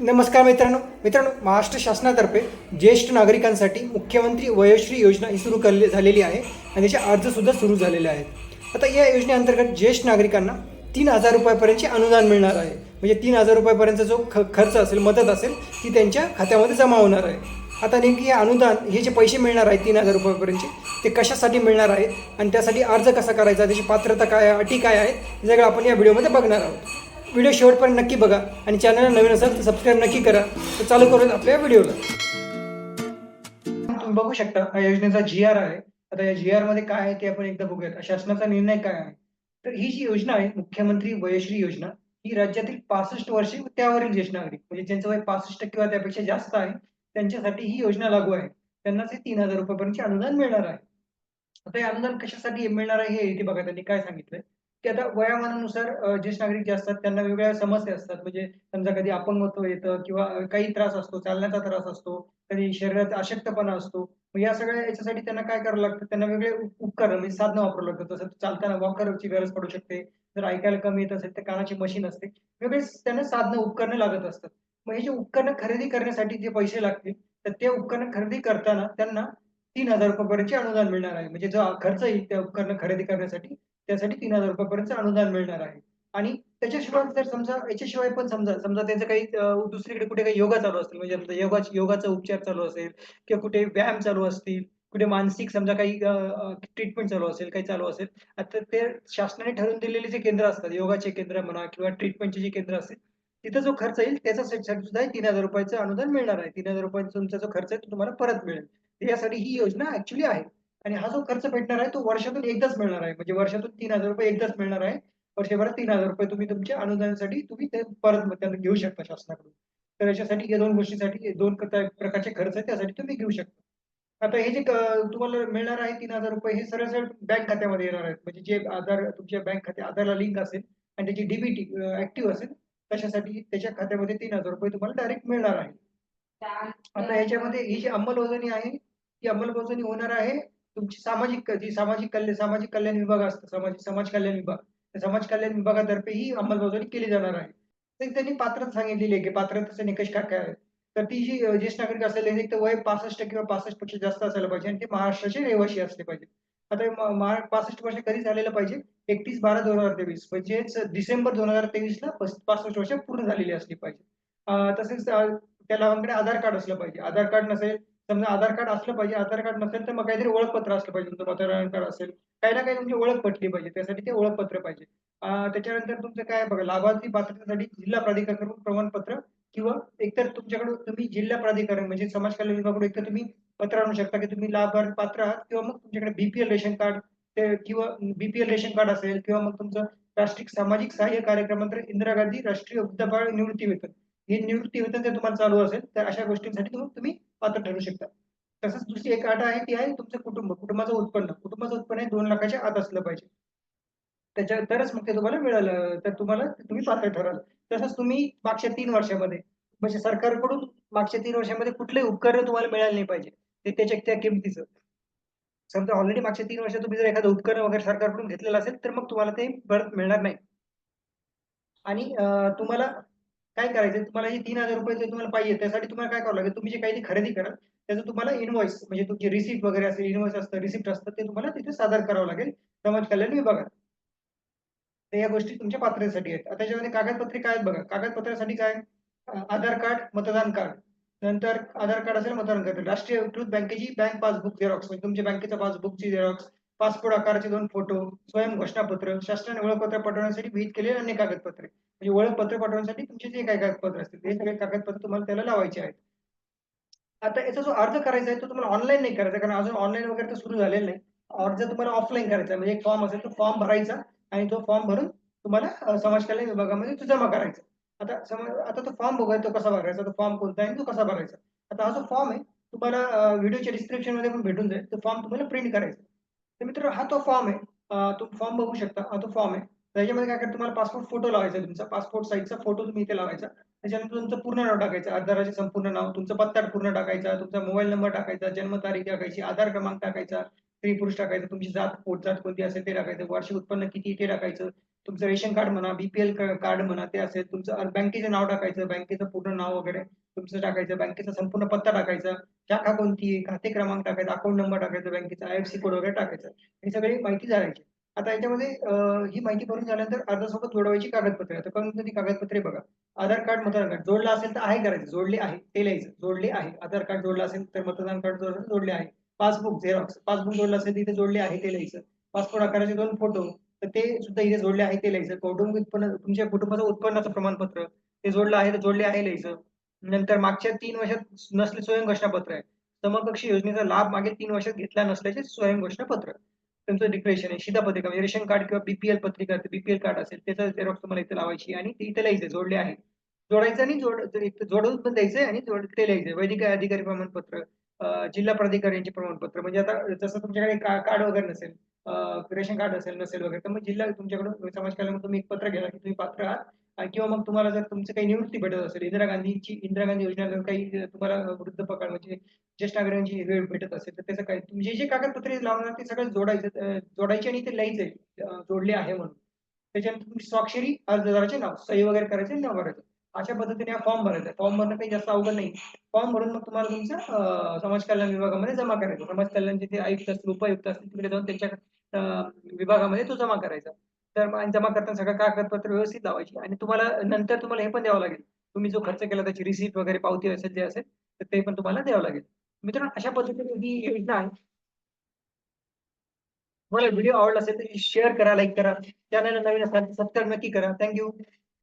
नमस्कार मित्रांनो. मित्रांनो महाराष्ट्र शासनातर्फे ज्येष्ठ नागरिकांसाठी मुख्यमंत्री वयोश्री योजना ही सुरू करली झालेली आहे आणि त्याचे अर्जसुद्धा सुरू झालेले आहेत. आता या योजनेअंतर्गत ज्येष्ठ नागरिकांना तीन हजार रुपयापर्यंतचे अनुदान मिळणार आहे. म्हणजे तीन हजार रुपयापर्यंतचा जो ख खर्च असेल मदत असेल ती त्यांच्या खात्यामध्ये जमा होणार आहे. आता नेमकी हे अनुदान हे जे पैसे मिळणार आहे तीन हजार रुपयापर्यंतचे ते कशासाठी मिळणार आहेत आणि त्यासाठी अर्ज कसा करायचा? त्याची पात्रता काय आहे अटी काय आहेत? हे सगळं आपण या व्हिडिओमध्ये बघणार आहोत. व्हिडिओ शेवटपर्यंत नक्की बघा आणि चॅनलला नवीन असेल तर सबस्क्राईब नक्की करा. तर चालू करूया आपल्या व्हिडिओला. तुम्ही बघू शकता हा योजनेचा जी आर आहे. आता या जी आरमध्ये काय आहे ते आपण एकदा बघूयात. शासनाचा निर्णय काय आहे? तर ही जी योजना आहे मुख्यमंत्री वयश्री योजना ही राज्यातील पासष्ट वर्षे त्यावरील ज्येष्ठ नागरिक म्हणजे ज्यांचं वय पासष्ट किंवा त्यापेक्षा जास्त आहे त्यांच्यासाठी ही योजना लागू आहे. त्यांनाच हे तीन हजार रुपयापर्यंत अनुदान मिळणार आहे. आता हे अनुदान कशासाठी मिळणार आहे हे इथे बघा त्यांनी काय सांगितलंय? की आता वयामानानुसार ज्येष्ठ नागरिक जे असतात त्यांना वेगवेगळ्या समस्या असतात. म्हणजे समजा कधी अपंगत्व येतं किंवा काही त्रास असतो चालण्याचा त्रास असतो कधी शरीरात अशक्तपणा असतो. मग या सगळ्या याच्यासाठी त्यांना काय करावं लागतं? त्यांना वेगळे उपकरण म्हणजे साधनं वापरावं लागतं. तसं चालताना वॉकरची गरज पडू शकते. जर ऐकायला कमी येत असेल तर कानाची मशीन असते. वेगळे त्यांना साधनं उपकरणं लागत असतात. मग हे जे उपकरणं खरेदी करण्यासाठी जे पैसे लागतील तर ते उपकरणं खरेदी करताना त्यांना तीन हजार रुपयापर्यंतचे अनुदान मिळणार आहे. म्हणजे जो खर्च येईल त्या उपकरणं खरेदी करण्यासाठी त्यासाठी तीन हजार रुपयापर्यंत अनुदान मिळणार आहे. आणि त्याच्याशिवाय जर समजा याच्याशिवाय पण समजा समजा त्यांचं काही दुसरीकडे कुठे काही योगा चालू असतील म्हणजे समजा योगा योगाचा उपचार चालू असेल किंवा कुठे व्यायाम चालू असतील कुठे मानसिक समजा काही ट्रीटमेंट चालू असेल काही चालू असेल आता ते शासनाने ठरवून दिलेले जे केंद्र असतात योगाचे केंद्र म्हणा किंवा ट्रीटमेंटचे जे केंद्र असतील तिथं जो खर्च येईल त्याचा सुद्धा तीन हजार रुपयाचं अनुदान मिळणार आहे. तीन हजार रुपयाचा तुमचा जो खर्च आहे तो तुम्हाला परत मिळेल. यासाठी ही योजना ऍक्च्युली आहे. आणि हा जो खर्च भेटणार आहे तो वर्षातून एकदाच मिळणार आहे. म्हणजे वर्षातून तीन हजार रुपये एकदाच मिळणार आहे. वर्षभरात तीन हजार रुपये तुम्ही तुमच्या अनुदानासाठी तुम्ही ते परत त्यांना घेऊ शकता शासनाकडून. तर याच्यासाठी या दोन गोष्टीसाठी दोन प्रकारचे खर्च आहे त्यासाठी तुम्ही घेऊ शकता. आता हे जे तुम्हाला मिळणार आहे तीन हजार रुपये हे सरळ सरळ बँक खात्यामध्ये येणार आहेत. म्हणजे जे आधार तुमच्या बँक खाते आधारला लिंक असेल आणि त्याची डीबीटी ऍक्टिव्ह असेल तशासाठी त्याच्या खात्यामध्ये तीन हजार रुपये तुम्हाला डायरेक्ट मिळणार आहे. आता याच्यामध्ये ही जी अंमलबजावणी आहे ती अंमलबजावणी होणार आहे तुमची सामाजिक जी सामाजिक कल्याण सामाजिक कल्याण विभाग असतो समाज समाज कल्याण विभाग. समाज कल्याण विभागातर्फे ही अंमलबजावणी केली जाणार आहे. तर त्यांनी पात्रता सांगितलेली आहे की पात्रतेचे निकष काय काय तर ती जी ज्येष्ठ नागरिक असेल एक तर वय पासष्ट किंवा पासष्टपेक्षा जास्त असायला पाहिजे आणि ते महाराष्ट्राचे रहिवासी असले पाहिजे. आता पासष्ट वर्ष कधी झालेलं पाहिजे? एकतीस बारा दोन हजार तेवीस. म्हणजेच डिसेंबर दोन हजार तेवीस ला पासष्ट वर्ष पूर्ण झालेली असली पाहिजे. तसेच त्याला त्या आधार कार्ड असलं पाहिजे. आधार कार्ड नसेल समजा आधार कार्ड असलं पाहिजे आधार कार्ड नसेल तर मग काहीतरी ओळखपत्र असलं पाहिजे तुमचं मतदार कार्ड असेल काही ना काही तुमची ओळख पटली पाहिजे त्यासाठी ते ओळखपत्र पाहिजे. त्याच्यानंतर तुमचं काय बघा लाभार्थी पात्रतेसाठी जिल्हा प्राधिकरण प्रमाणपत्र किंवा एकतर तुमच्याकडून तुम्ही जिल्हा प्राधिकरण म्हणजे समाज कल्याण विभागाकडून एकतर तुम्ही पत्र आणू शकता की तुम्ही लाभार्थी पात्र आहात किंवा मग तुमच्याकडे बीपीएल रेशन कार्ड किंवा बीपीएल रेशन कार्ड असेल किंवा मग तुमचं राष्ट्रीय सामाजिक सहाय्य कार्यक्रमांतर्गत इंदिरा गांधी राष्ट्रीय वृद्धापकाळ निवृत्ती वेतन हे निवृत्ती वेतन जर तुम्हाला चालू असेल तर अशा गोष्टींसाठी तुम्ही पात्र ठरू शकता तसंच दुसरी एक अट आहे ती आहे तुमचं कुटुंब. कुटुंबाचं उत्पन्न. कुटुंबाचं उत्पन्न हे दोन लाखाच्या आत असलं पाहिजे. त्याच्या तरच मग ते तुम्हाला मिळालं तर तुम्हाला तुम्ही पात्र ठराल. तसंच तुम्ही मागच्या तीन वर्षामध्ये म्हणजे सरकारकडून मागच्या तीन वर्षामध्ये कुठलेही उपकरण तुम्हाला मिळाले नाही पाहिजे. ते त्याच्या त्या किमतीचं. समजा ऑलरेडी मागच्या तीन वर्षात तुम्ही जर एखादं उपकरण वगैरे सरकारकडून घेतलेलं असेल तर मग तुम्हाला ते परत मिळणार नाही. आणि तुम्हाला काय करायचं? तुम्हाला हे तीन हजार रुपये तुम्हाला पाहिजे त्यासाठी तुम्हाला काय करावं लागेल? तुम्ही जे काही खरेदी कराल त्याचं तुम्हाला इनव्हॉइस म्हणजे तुमची रिसिप्ट वगैरे असेल इनव्हॉइस असतं रिसिप्ट असतं ते तुम्हाला तिथे सादर करावं लागेल समाज कल्याण विभागात. तर या गोष्टी तुमच्या पात्रतेसाठी आहेत. आता त्याच्यामध्ये कागदपत्रे काय आहेत बघा. कागदपत्रासाठी काय? आधार कार्ड मतदान कार्ड. नंतर आधार कार्ड असेल मतदान कार्ड. राष्ट्रीयकृत बँकेची बँक पासबुक झेरॉक्स म्हणजे तुमच्या बँकेचा पासबुकची झेरॉक्स पासपोर्ट आकाराचे दोन फोटो स्वयं घोषणापत्र शासनाने ओळखपत्र पाठवण्यासाठी विहित केलेले अन्य कागदपत्रे. म्हणजे ओळखपत्र पाठवण्यासाठी तुमचे जे काही कागदपत्र असतील ते सगळे कागदपत्र तुम्हाला त्याला लावायचे आहेत. आता याचा जो अर्ज करायचा आहे तो तुम्हाला ऑनलाईन नाही करायचा कारण अजून ऑनलाईन वगैरे तर सुरू झालेलं नाही. अर्ज तुम्हाला ऑफलाईन करायचा म्हणजे एक फॉर्म असेल तो फॉर्म भरायचा आणि तो फॉर्म भरून तुम्हाला समाज कल्याण विभागामध्ये तो जमा करायचा. आता समज आता तो फॉर्म बघूया तो कसा भरायचा तो फॉर्म कोणता आहे तो कसा भरायचा. आता हा जो फॉर्म आहे तुम्हाला व्हिडिओच्या डिस्क्रिप्शनमध्ये पण भेटून जाईल. तो फॉर्म तुम्हाला प्रिंट करायचा. तर मित्र हा तो फॉर्म आहे. तुम्ही फॉर्म बघू शकता. हा तो फॉर्म आहे. त्याच्यामध्ये काय करतो तुम्हाला पासपोर्ट फोटो लावायचा तुमचा. पासपोर्ट साईजचा फोटो तुम्ही इथे लावायचा. त्याच्यानंतर तुमचं पूर्ण नाव टाकायचं. आधाराचे संपूर्ण नाव तुमचं पत्ता पूर्ण टाकायचा तुमचा मोबाईल नंबर टाकायचा जन्मतारीख टाकायची आधार क्रमांक टाकायचा स्त्री पुरुष टाकायचं तुमची जात पोट जात कोणती असेल ते टाकायचं वार्षिक उत्पन्न किती ते टाकायचं तुमचं रेशन कार्ड म्हणा बीपीएल कार्ड म्हणा ते असेल तुमचं बँकेचं नाव टाकायचं बँकेचं पूर्ण नाव वगैरे तुमचं टाकायचं बँकेचा संपूर्ण पत्ता टाकायचा शाखा कोणती खाते क्रमांक टाकायचा अकाउंट नंबर टाकायचा बँकेचा आयएफसी कोड वगैरे टाकायचा ही सगळी माहिती झाडायची आता याच्यामध्ये ही माहिती भरून झाल्यानंतर अर्जासोबत जोडवायची कागदपत्रे आता कोणती कागदपत्रे बघा. आधार कार्ड मतदान कार्ड जोडला असेल तर आहे करायचं जोडले आहे ते लिहायचं जोडले आहे. आधार कार्ड जोडलं असेल तर मतदान कार्ड जोडले आहे. पासबुक झेरॉक्स पासबुक जोडलं असेल तिथे जोडले आहे ते लिहायचं. पासपोर्ट आकाराचे दोन फोटो तर ते सुद्धा इथे जोडले आहे ते लिहायचं कौटुंबिक उत्पन्न तुमच्या कुटुंबाचं उत्पन्नाचं प्रमाणपत्र. ते जोडलं आहे तर जोडले आहे लिहायचं नंतर मागच्या तीन वर्षात नसले स्वयं घोषणापत्र आहे. समकक्ष योजनेचा लाभ मागील तीन वर्षात घेतला नसल्याचे स्वयं घोषणापत्र तुमचं डिक्लेरेशन आहे. शिधापत्रिका म्हणजे रेशन कार्ड किंवा बीपीएल पत्रिका बीपीएल कार्ड असेल त्याचं झेरॉक्स तुम्हाला इथे लावायची आणि ते इथे लिहायचं जोडले आहे. जोडायचं आणि जोड जोडून पण द्यायचंय आणि जोड ते लिहायचं वैद्यकीय अधिकारी प्रमाणपत्र जिल्हा प्राधिकाऱ्यांचे प्रमाणपत्र. म्हणजे आता जसं तुमच्याकडे कार्ड वगैरे नसेल रेशन कार्ड असेल नसेल वगैरे तर मग जिल्हा तुमच्याकडून म्हणजे समाज कल्याण तुम्ही एक पत्र घ्या की तुम्ही पात्र आहात. आणि किंवा मग तुम्हाला जर तुमचं काही निवृत्ती भेटत असेल इंदिरा गांधीची इंदिरा गांधी योजना काही तुम्हाला वृद्ध पगार म्हणजे ज्येष्ठ नागरिकांची वेळ भेटत असेल तर त्याचं काय तुम्ही जे कागदपत्रे लावणार ते सगळं जोडायचं जोडायचे आणि ते लिहायचंय जोडले आहे म्हणून. त्याच्यानंतर तुम्ही स्वाक्षरी अर्जदाराचे नाव सही वगैरे करायचे नाव भरायचं. अशा पद्धतीने हा फॉर्म भरायचा. फॉर्म भरणं काही जास्त अवघड नाही. फॉर्म भरून मग तुम्हाला तुमच्या समाज कल्याण विभागामध्ये जमा करायचं. समाज कल्याणचे ते आयुक्त असतील उपायुक्त असतील तिकडे जाऊन त्यांच्या विभागामध्ये तो जमा करायचा. तर जमा करताना सगळं कागदपत्र व्यवस्थित लावायची आणि तुम्हाला नंतर तुम्हाला हे पण द्यावं लागेल. तुम्ही जो खर्च केला त्याची रिसिप्ट वगैरे पावती असेल जे असेल तर ते पण तुम्हाला द्यावं लागेल. मित्रांनो अशा पद्धतीने ही योजना आहे. तुम्हाला व्हिडिओ आवडला असेल तर शेअर करा लाईक करा. चॅनल नवीन असाल सबस्क्राईब नक्की करा. थँक्यू